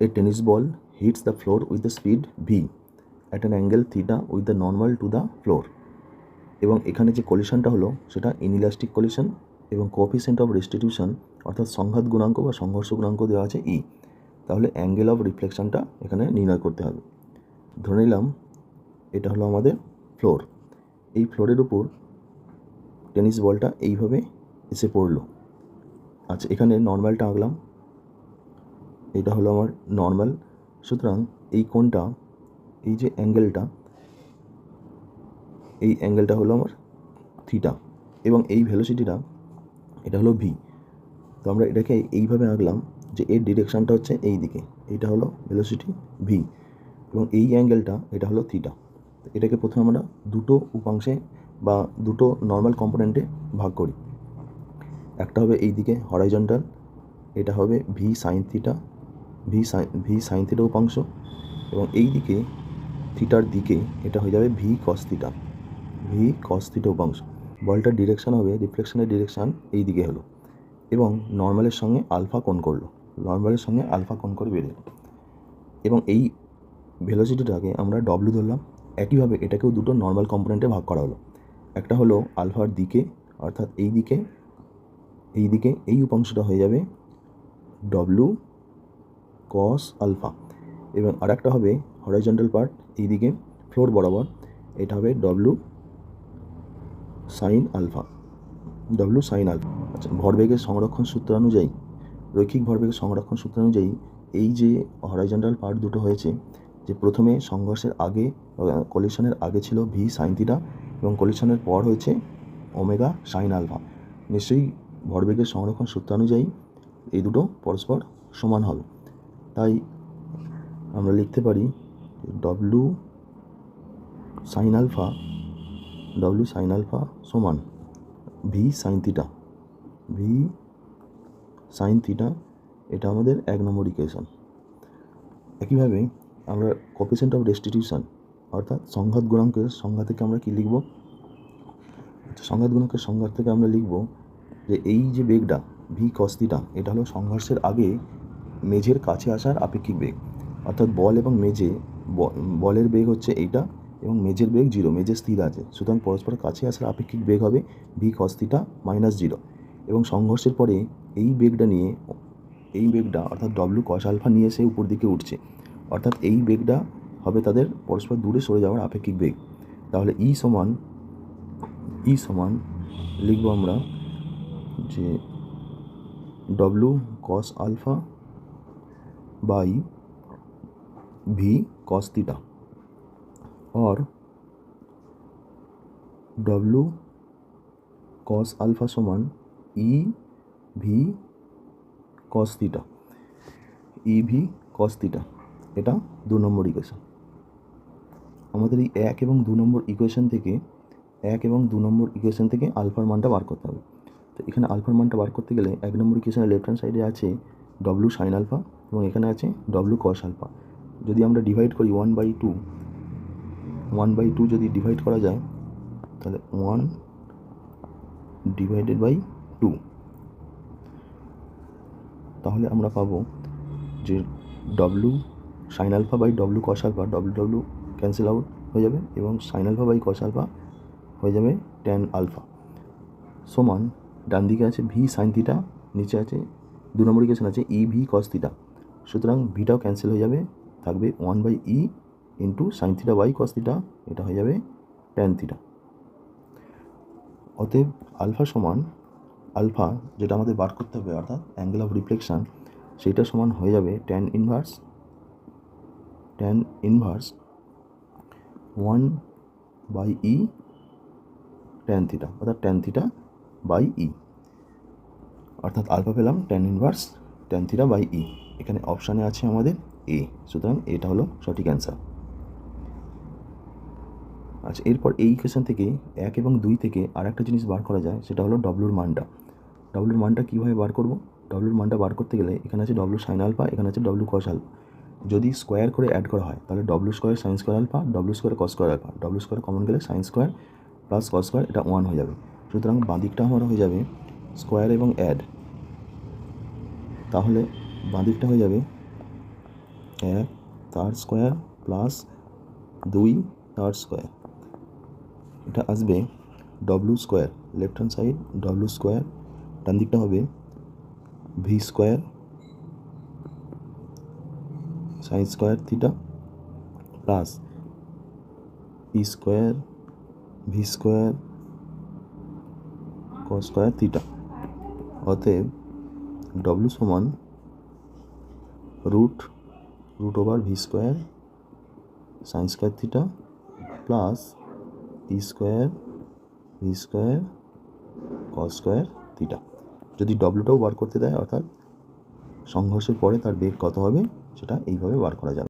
A tennis ball hits the floor with the speed v at an angle theta with the normal to the floor. এবং এখানে যে কলিশনটা হলো, সেটা inelastic collision এবং coefficient of restitution অর্থাৎ সংঘাত গুণাঙ্ক বা সংঘর্ষ গুণাঙ্ক দেওয়া আছে ই তাহলে অ্যাঙ্গেল অফ রিফ্লেকশনটা এখানে নির্ণয় করতে হবে। ধরে নিলাম, এটা হলো আমাদের ফ্লোর এই ফ্লোরের উপর টেনিস বলটা এইভাবে এসে পড়ল। আচ্ছা এখানে নর্মালটা আঁকলাম। এটা হলো আমার নর্মাল সুতরাং এই কোণটা, এই যে অ্যাঙ্গেলটা এই অ্যাঙ্গেলটা হলো আমার থিটা এবং এই ভেলোসিটিটা এটা হলো ভি তো আমরা এটাকে এইভাবে আঁকলাম যে এর ডিরেকশানটা হচ্ছে এই দিকে, এইটা হলো ভেলোসিটি ভি এবং এই অ্যাঙ্গেলটা এটা হলো থিটা এটাকে প্রথমে আমরা দুটো উপাংশে বা দুটো নর্মাল কম্পোনেন্টে ভাগ করি। একটা হবে এই দিকে হরাইজন্টাল এটা হবে V sine theta V sine V sine theta উপাংশ এবং এই দিকে থিটার দিকে এটা হয়ে যাবে V cos theta. V cos theta উপাংশ বলটার ডিরেকশান হবে রিফ্লেকশনের ডিরেকশান এই দিকে হলো এবং নর্মালের সঙ্গে আলফা কোণ করল। নর্মালের সঙ্গে আলফা কোণ করে বেরিয়ে এবং এই ভেলোসিটিটাকে আমরা ডব্লু ধরলাম। একইভাবে এটাকেও দুটো নর্মাল কম্পোনেন্টে ভাগ করা হলো। একটা হলো আলফার দিকে, অর্থাৎ এই দিকে এই দিকে এই উপাংশটা হয়ে যাবে ডব্লু কস আলফা এবং আরেকটা হবে হরাইজন্টাল পার্ট এই দিকে ফ্লোর বরাবর। এটা হবে W sine alpha W sine alpha আচ্ছা ভরবেগের সংরক্ষণ সূত্র অনুযায়ী, রৈখিক ভরবেগের সংরক্ষণ সূত্র অনুযায়ী, এই যে হরাইজন্টাল পার্ট দুটো হয়েছে, যে প্রথমে সংঘর্ষের আগে কলিশনের আগে ছিল ভি সাইন এবং কলিশনের পর হয়েছে ওমেগা সাইন আলফা নিশ্চয়ই ভরবেগের সংরক্ষণ সূত্র অনুযায়ী এই দুটো পরস্পর সমান হবে। তাই আমরা লিখতে পারি W sine alpha W sine alpha সমান V sine theta V sine theta এটা আমাদের এক নম্বর ইকুয়েশন একইভাবে আমরা কপিসেন্ট অফ রেস্টিটিউশন অর্থাৎ সংঘাত গুণাঙ্কের সংজ্ঞা থেকে আমরা কী লিখব? আচ্ছা, সংঘাত গুণাঙ্কের সংজ্ঞা থেকে আমরা লিখব যে এই যে বেগটা ভি কস্তিটা এটা হলো সংঘর্ষের আগে মেঝের কাছে আসার আপেক্ষিক বেগ। অর্থাৎ বল এবং মেঝে বলের বেগ হচ্ছে এইটা এবং মেঝের বেগ জিরো, মেঝে স্থির আছে। সুতরাং পরস্পর কাছে আসার আপেক্ষিক বেগ হবে ভি কস্তিটা মাইনাস জিরো এবং সংঘর্ষের পরে এই বেগটা নিয়ে, এই বেগটা অর্থাৎ ডব্লু কস আলফা নিয়ে এসে উপর দিকে উঠছে। অর্থাৎ এই বেগটা হবে তাদের পরস্পর দূরে সরে যাওয়ার আপেক্ষিক বেগ। তাহলে ই সমান ই সমান লিখব আমরা যে W cos alpha by v cos theta or w cos alpha সমান e v cos theta e v cos theta এটা দু নম্বর ইকুয়েশন আমাদের এই এক এবং দু নম্বর ইকুয়েশন থেকে এক এবং দু নম্বর ইকুয়েশন থেকে আলফার মানটা বার করতে হবে। তো এখানে আলফার মানটা বার করতে গেলে এক নম্বর ইকুয়েশনে লেফট হ্যান্ড সাইডে আছে ডব্লু সাইন আলফা এবং এখানে আছে ডব্লু কস আলফা যদি আমরা ডিভাইড করি one by two one by two যদি ডিভাইড করা যায়, তাহলে ওয়ান ডিভাইডেড বাই টু তাহলে আমরা পাবো যে W sine alpha by W cos alpha W W cancel out হয়ে যাবে এবং sine alpha by cos alpha হয়ে যাবে ট্যান আলফা সমান ডান দিকে আছে ভি সাইন থিটা নিচে আছে দু নম্বর ইকুয়েশন আছে ই ভি কস থিটা সুতরাং ভিটাও ক্যান্সেল হয়ে যাবে, থাকবে one by E into sine theta by cos theta এটা হয়ে যাবে ট্যান থিটা অতএব আলফা সমান আলফা যেটা আমাদের বার করতে হবে, অর্থাৎ অ্যাঙ্গেল অফ রিফ্লেকশন সেইটা সমান হয়ে যাবে tan inverse tan inverse one by E tan theta অর্থাৎ ট্যান থিটা বাই ই অর্থাৎ আলফা পেলাম tan inverse tan theta by E এখানে অপশানে আছে আমাদের এ সুতরাং এটা হলো সঠিক অ্যান্সার আচ্ছা এরপর এই ইকুয়েশন থেকে এক এবং দুই থেকে আর একটা জিনিস বার করা যায়, সেটা হলো ডব্লুর মানটা। ডব্লুর মানটা কীভাবে বার করব? ডব্লুর মানটা বার করতে গেলে এখানে আছে ডব্লু সাইন আলফা এখানে আছে ডব্লু কস আলফা যদি স্কোয়ার করে অ্যাড করা হয়, তাহলে W square sine square alpha W square cos square alpha W square common গেলে sine square plus cos square এটা ওয়ান হয়ে যাবে। সুতরাং বাঁদিকটা আমার হয়ে যাবে স্কোয়ার এবং অ্যাড তাহলে বাঁদিকটা হয়ে যাবে এক, তার স্কোয়ার প্লাস দুই, তার স্কোয়ার। এটা আসবে W square left hand side W square, ডান দিকটা হবে V square sine square theta plus P square V square cos square theta অতএব ডব্লু সমান root root over V square sine square theta plus P square V square cos square theta যদি ডব্লুটাও বার করতে দেয়, অর্থাৎ সংঘর্ষের পরে তার বেগ কত হবে? সেটা এইভাবে বার করা যাবে।